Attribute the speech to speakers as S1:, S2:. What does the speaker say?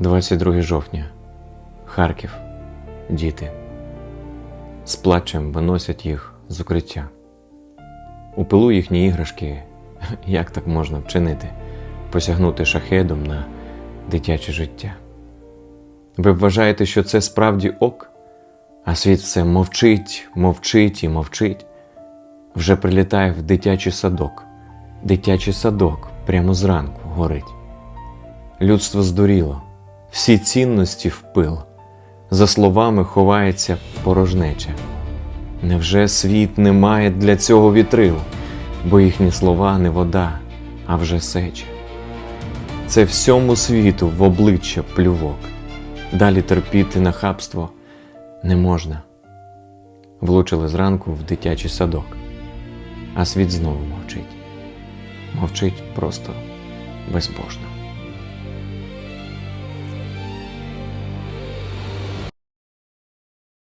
S1: 22 жовтня. Харків. Діти. З плачем виносять їх з укриття. У пилу їхні іграшки. Як так можна вчинити? Посягнути шахедом на дитяче життя. Ви вважаєте, що це справді ок? А світ все мовчить, мовчить і мовчить. Вже прилітає в дитячий садок. Дитячий садок прямо зранку горить. Людство здуріло, всі цінності в пил. За словами ховається порожнеча. Невже світ не має для цього вітрил, бо їхні слова не вода, а вже сеча. Це всьому світу в обличчя плювок. Далі терпіти нахабство не можна. Влучили зранку в дитячий садок, а світ знову мовчить. Мовчить просто безбожно.